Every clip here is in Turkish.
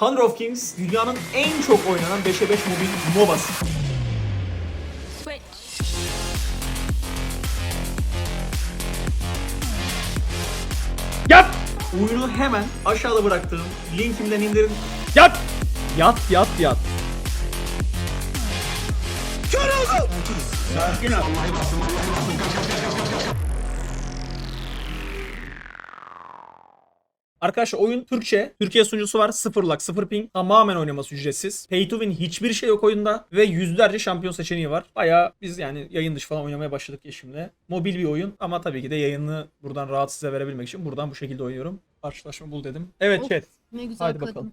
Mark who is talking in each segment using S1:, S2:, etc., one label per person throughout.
S1: Honor of Kings dünyanın en çok oynanan 5'e 5 mobil MOBA'sı. Yat! Oyunu hemen aşağıda bıraktığım linkimden indirin.
S2: Yat! Yat yat yat. Arkadaşlar oyun Türkçe. Türkiye sunucusu var. Sıfır lag, sıfır ping. Tamamen oynaması ücretsiz. Pay to win hiçbir şey yok oyunda. Ve yüzlerce şampiyon seçeneği var. Baya biz yani yayın dışı falan oynamaya başladık eşimle. Mobil bir oyun ama tabii ki de yayını buradan rahat size verebilmek için buradan bu şekilde oynuyorum. Karşılaşma bul dedim. Evet
S3: Of,
S2: chat.
S3: Ne güzel
S2: Haydi
S3: kadın.
S2: bakalım.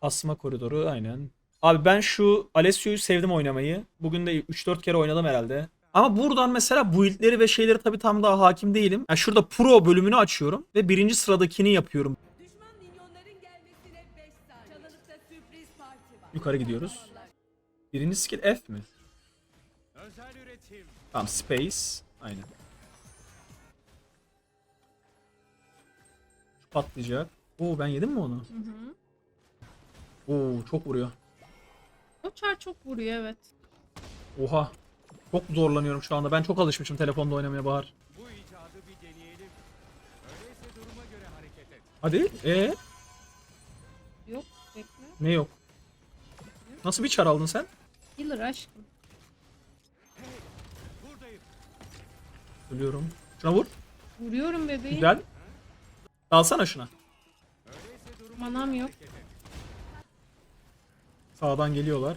S2: Kasma koridoru aynen. Abi ben şu Alessio'yu sevdim oynamayı. Bugün de 3-4 kere oynadım herhalde. Ama buradan mesela build'leri ve şeyleri tabii tam daha hakim değilim. Yani şurada pro bölümünü açıyorum ve birinci sıradakini yapıyorum.
S4: Düşman minyonların gelmesine 5 saniye. Çalılıkta sürpriz parti var.
S2: Yukarı gidiyoruz. Birinci skill F mi? Tamam space. Aynen. Şu patlayacak. Oo ben yedim mi onu? Oo çok vuruyor.
S3: O çar çok vuruyor evet.
S2: Oha. Çok zorlanıyorum şu anda. Ben çok alışmışım telefonda oynamaya Bahar.
S5: Bu icadı bir deneyelim. Öyleyse duruma göre hareket et.
S2: Hadi. E
S3: Yok bekle.
S2: ne yok? Nasıl bir çar aldın sen?
S3: Healer aşkım.
S5: Buradayım.
S2: Ölüyorum. Şuna vur.
S3: Vuruyorum bebeğim.
S2: Güzel. Dalsana şuna.
S5: Öyleyse duruma
S3: Manam yok.
S2: Sağdan geliyorlar.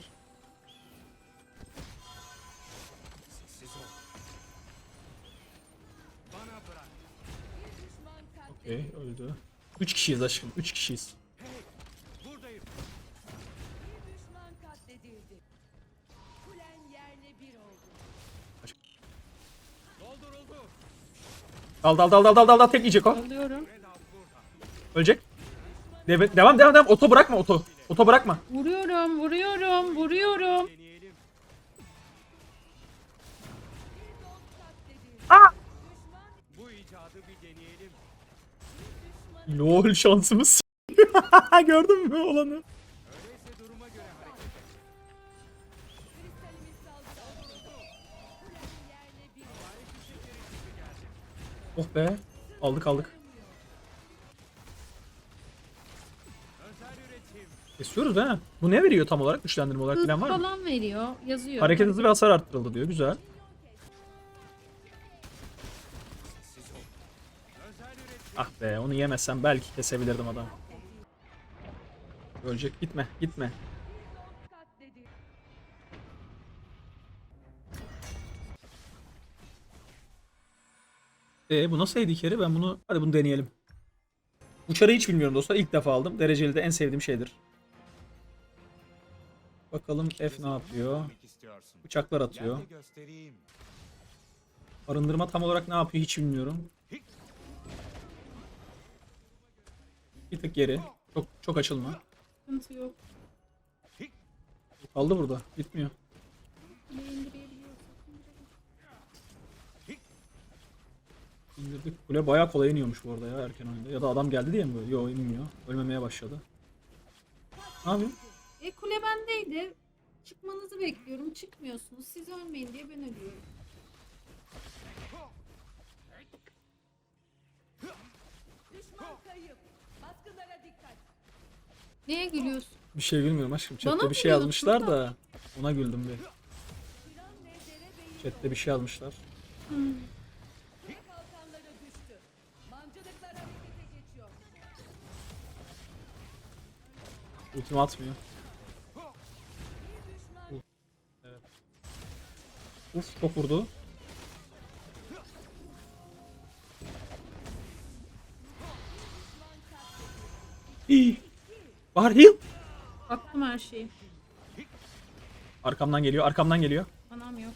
S4: Kulen yerle bir oldu.
S5: Dolduruldu.
S2: Dal dal dal dal dal dal dal tek yiyecek o.
S3: Alıyorum.
S2: Ölecek. Deve- devam devam devam. Oto bırakma oto. Oto bırakma.
S3: Vuruyorum, vuruyorum, vuruyorum.
S5: Deneyelim.
S2: Lol şansımız. Gördün mü olanı? Oh be. Aldık aldık. Kesiyoruz ha. Bu ne veriyor tam olarak? Güçlendirme olarak
S3: Hız
S2: var mı?
S3: falan veriyor. Yazıyor.
S2: Hareket hızı ve hasar arttırıldı diyor. Güzel. Be onu yemezsem belki kesebilirdim adam. Ölecek. Gitme. Gitme. E bu nasıl carry? Ben bunu... Hadi bunu deneyelim. Bu çarı hiç bilmiyorum dostlar. İlk defa aldım. Dereceli de en sevdiğim şeydir. Bakalım F ne yapıyor? Bıçaklar atıyor. Arındırma tam olarak ne yapıyor hiç bilmiyorum. Bir tık geri. Çok çok açılma.
S3: Sıkıntı yok.
S2: Kaldı burada. Gitmiyor. İndirdik. Kule bayağı kolay iniyormuş bu arada ya erken oyunda. Ya da adam geldi diye mi böyle? Yo inmiyor. Ölmemeye başladı. Ne yapayım?
S3: E kule bendeydi. Çıkmanızı bekliyorum. Çıkmıyorsunuz. Siz ölmeyin diye ben ölüyorum.
S4: Düşman kayıp. Baskınlara dikkat.
S3: Neye gülüyorsun?
S2: Bir şey bilmiyorum aşkım.
S3: Bana
S2: Chat'te
S3: mı
S2: bir şey
S3: diyorsun
S2: yazmışlar da ona güldüm bir.
S4: Kıran ve
S2: Chat'te bir şey yazmışlar.
S4: Tek kalkanları düştü. Mancınıklar harekete geçiyor.
S2: Ultimi atmıyor.
S4: Bir düşman
S2: Uf çok vurdu. Bahar heal.
S3: Baktım her şeyi.
S2: Arkamdan geliyor, arkamdan geliyor.
S3: Manam yok.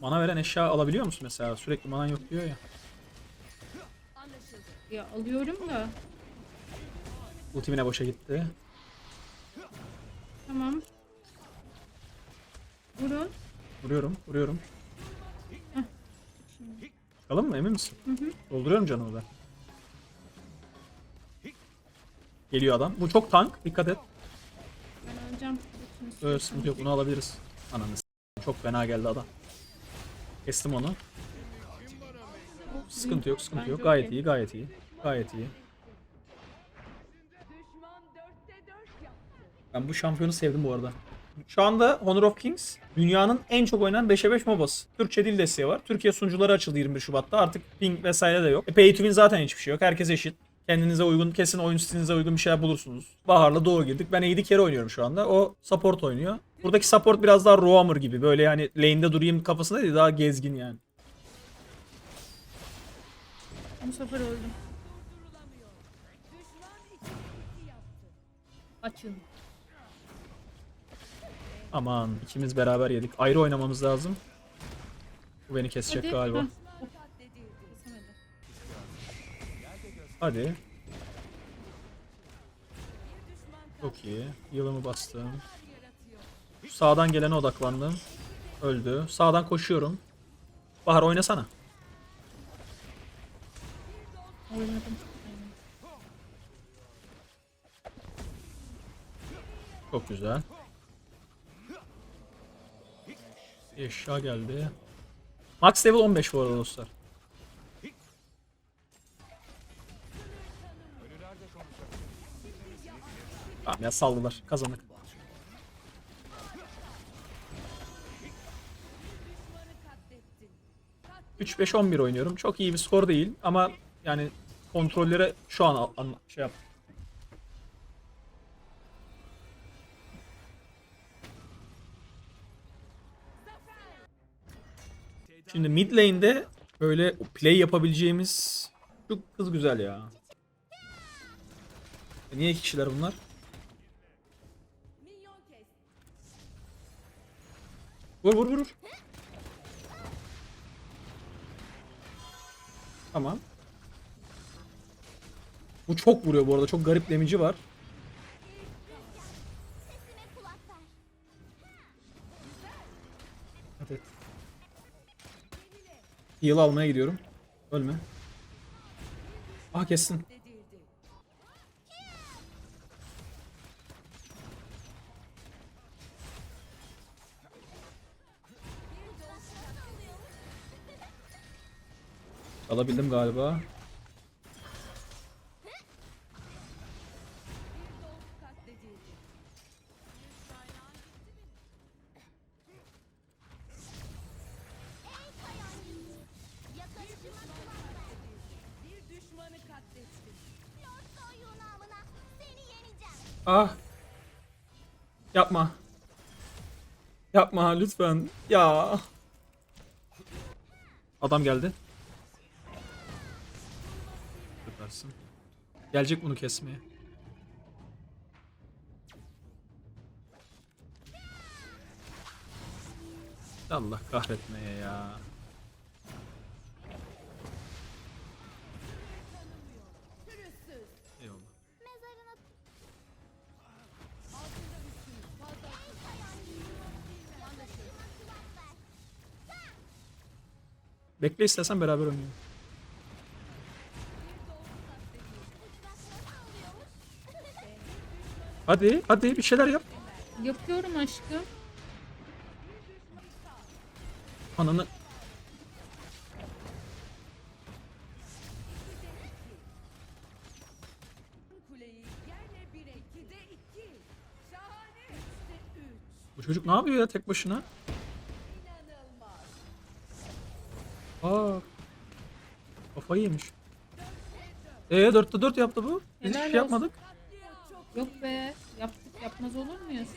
S2: Mana veren eşya alabiliyor musun mesela? Sürekli manan yok diyor ya.
S4: anlaşıldı.
S3: Ya alıyorum da.
S2: Ultimine boşa gitti.
S3: Tamam. Vurun.
S2: Vuruyorum, vuruyorum. Çıkalım mı emin misin? Dolduruyorum canımı ben. Geliyor adam. Bu çok tank. Dikkat et.
S3: Ben öleceğim. Bütün
S2: Öyle sıkıntı yok. Bunu alabiliriz. Ananı s- Çok fena geldi adam. Kestim onu. Sıkıntı yok, sıkıntı yok. Gayet iyi, gayet iyi. Gayet iyi. Ben bu şampiyonu sevdim bu arada. Şu anda Honor of Kings dünyanın en çok oynanan 5'e 5 MOBA'sı. Türkçe dil desteği var. Türkiye sunucuları açıldı 21 Şubat'ta. Artık ping vesaire de yok. E, pay to win zaten hiçbir şey yok. Herkes eşit. Kendinize uygun, kesin oyun stilinize uygun bir şeyler bulursunuz. Bahar'la Doğu girdik. Ben AD carry oynuyorum şu anda. O support oynuyor. Buradaki support biraz daha roamer gibi. Böyle yani lane'de durayım kafasında değil daha gezgin yani.
S3: Bu sefer öldüm. Açın.
S2: Aman ikimiz beraber yedik. Ayrı oynamamız lazım. Bu beni kesecek
S3: Hadi.
S2: galiba.
S3: Heh,
S2: Hadi. Çok iyi. Yılımı bastım. Sağdan gelene odaklandım. Öldü. Sağdan koşuyorum. Bahar oynasana.
S3: Oynadım.
S2: Çok güzel. Eşya geldi. Max level 15 bu arada dostlar. Tamam ya saldılar. Kazandık.
S4: Katlettin.
S2: 3-5-11 oynuyorum. Çok iyi bir skor değil ama yani kontrollere şu an şey yap. Şimdi mid lane'de böyle play yapabileceğimiz şu kız güzel ya. Niye iki kişiler bunlar? Vur vur vur. Tamam. Bu çok vuruyor bu arada. Çok garip demici var. Et. Heal almaya gidiyorum. Ölme. Ah kessin. Alabildim galiba. Ah. Yapma. Yapma lütfen. Ya. Adam geldi. Süpersin. Gelecek bunu kesmeye. Allah kahretmeye ya. Bekle istersen beraber oynayalım. Hadi, hadi bir şeyler yap.
S3: Yapıyorum aşkım.
S2: Ananı bu çocuk ne yapıyor ya tek başına? Aa. Kafayı yemiş. Ee 4'te 4 yaptı bu. Biz hiçbir şey yapmadık.
S3: Yok be. Yaptık yapmaz olur muyuz?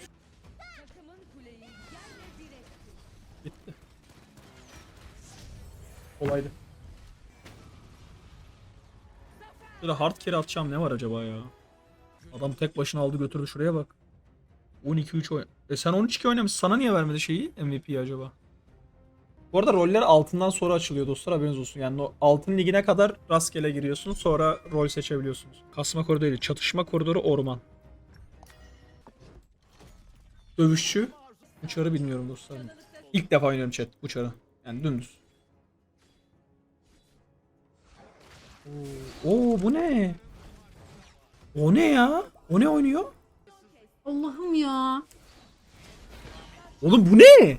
S2: Bitti. Kolaydı. Şöyle hard carry atacağım ne var acaba ya? Adam tek başına aldı götürdü şuraya bak. 12-3 oyn... E sen 13-2 oynamışsın. Sana niye vermedi şeyi MVP'yi acaba? Bu arada roller altından sonra açılıyor dostlar haberiniz olsun. Yani o altın ligine kadar rastgele giriyorsunuz sonra rol seçebiliyorsunuz. Kasma koridoru değil, çatışma koridoru orman. Dövüşçü. Uçarı bilmiyorum dostlar. İlk defa oynuyorum chat uçarı. Yani dümdüz. Oo, oo bu ne? O ne ya? O ne oynuyor?
S3: Allah'ım ya.
S2: Oğlum bu ne?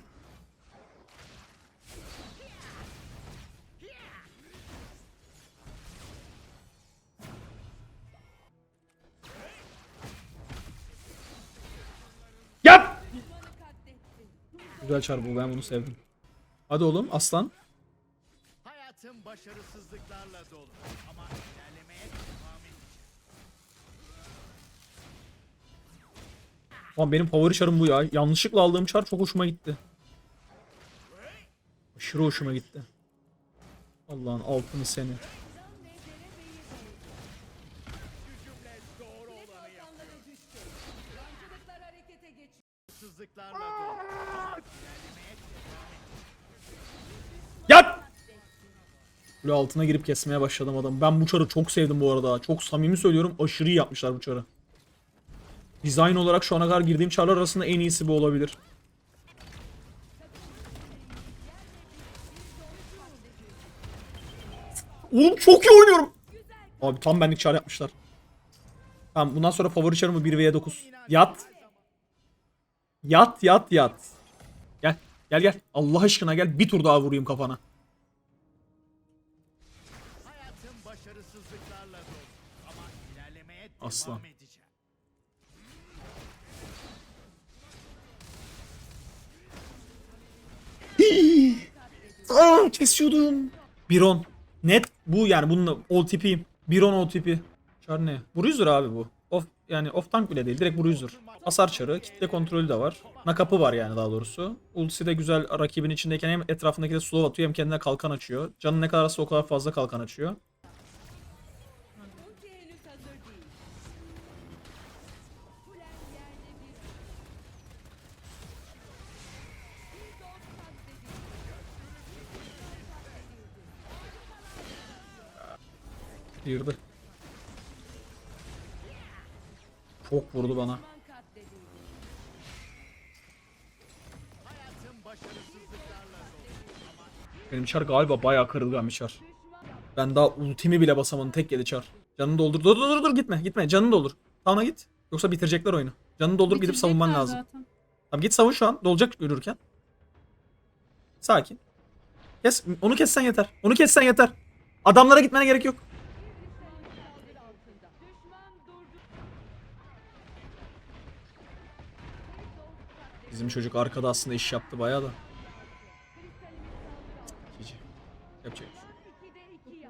S2: Güzel çar bu ben bunu sevdim. Hadi oğlum aslan.
S5: Hayatım başarısızlıklarla dolu. Ama ilerlemeye devam edeceğim.
S2: Lan benim favori çarım bu ya. Yanlışlıkla aldığım çar çok hoşuma gitti. Aşırı hoşuma gitti. Allah'ın altını seni.
S4: Yancılıklar harekete geçiyor.
S5: Başarısızlıklarla dolu. Ama ilerlemeye devam edeceğim.
S2: Yat! Böyle altına girip kesmeye başladım adam. Ben bu çarı çok sevdim bu arada. Çok samimi söylüyorum. Aşırı iyi yapmışlar bu çarı. Dizayn olarak şu ana kadar girdiğim çarlar arasında en iyisi bu olabilir. Oğlum çok iyi oynuyorum. Abi tam benlik çar yapmışlar. Tamam bundan sonra favori çarımı 1v9. Yat. Yat yat yat. Gel. Gel gel. Allah aşkına gel. Bir tur daha vurayım kafana.
S5: Başarısızlıklarla dolu. Ama ilerlemeye devam
S2: Aslan.
S5: edeceğim.
S2: Aa, kesiyordum. Biron. Net bu yani bunun OTP. Biron OTP. Çar ne? Bruiser abi bu. Off, yani off tank bile değil. Direkt Bruiser. Hasar çarı. Kitle kontrolü de var. Nakapı var yani daha doğrusu. Ultisi de güzel rakibin içindeyken hem etrafındaki de slow atıyor hem kendine kalkan açıyor. Canı ne kadarsa o kadar fazla kalkan açıyor. Girdi. Çok vurdu bana. Benim çar galiba bayağı kırılgan bir çar. Ben daha ultimi bile basamadım. Tek yedi çar. Canını doldur. Dur dur dur dur gitme gitme. Canını doldur. Tamam git. Yoksa bitirecekler oyunu. Canını doldur gidip savunman lazım.
S3: zaten.
S2: Tamam git savun şu an. Dolacak yürürken. Sakin. Kes. Onu kessen yeter. Onu kessen yeter. Adamlara gitmene gerek yok. Bizim çocuk arkada aslında iş yaptı bayağı da. Cici. Yapacak şey
S4: iki.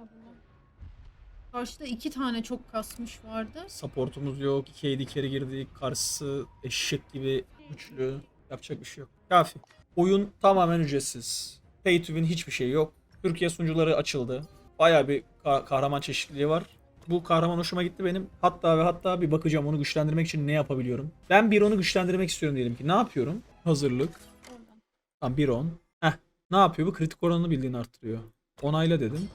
S3: Karşıda iki tane çok kasmış vardı.
S2: Supportumuz yok. 2 AD carry girdik. Karşısı eşek gibi güçlü. Yapacak bir şey yok. Kafi. Oyun tamamen ücretsiz. Pay to win hiçbir şey yok. Türkiye sunucuları açıldı. Baya bir ka- kahraman çeşitliliği var. Bu kahraman hoşuma gitti benim. Hatta ve hatta bir bakacağım onu güçlendirmek için ne yapabiliyorum. Ben bir onu güçlendirmek istiyorum diyelim ki. Ne yapıyorum? Hazırlık. Tamam bir on. Heh. Ne yapıyor bu? Kritik oranını bildiğini arttırıyor. Onayla dedim.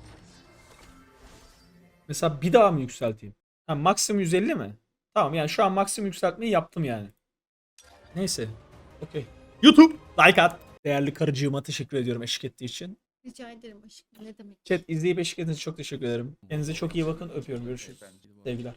S2: Mesela bir daha mı yükselteyim? Ha, maksimum 150 mi? Tamam yani şu an maksimum yükseltmeyi yaptım yani. Neyse. Okey. YouTube. Like at. Değerli karıcığıma teşekkür ediyorum eşlik ettiği için.
S3: Rica ederim aşkım. Ne demek?
S2: Chat izleyip eşlik ettiğiniz için çok teşekkür ederim. Kendinize çok iyi bakın. Öpüyorum. Görüşürüz. Sevgiler.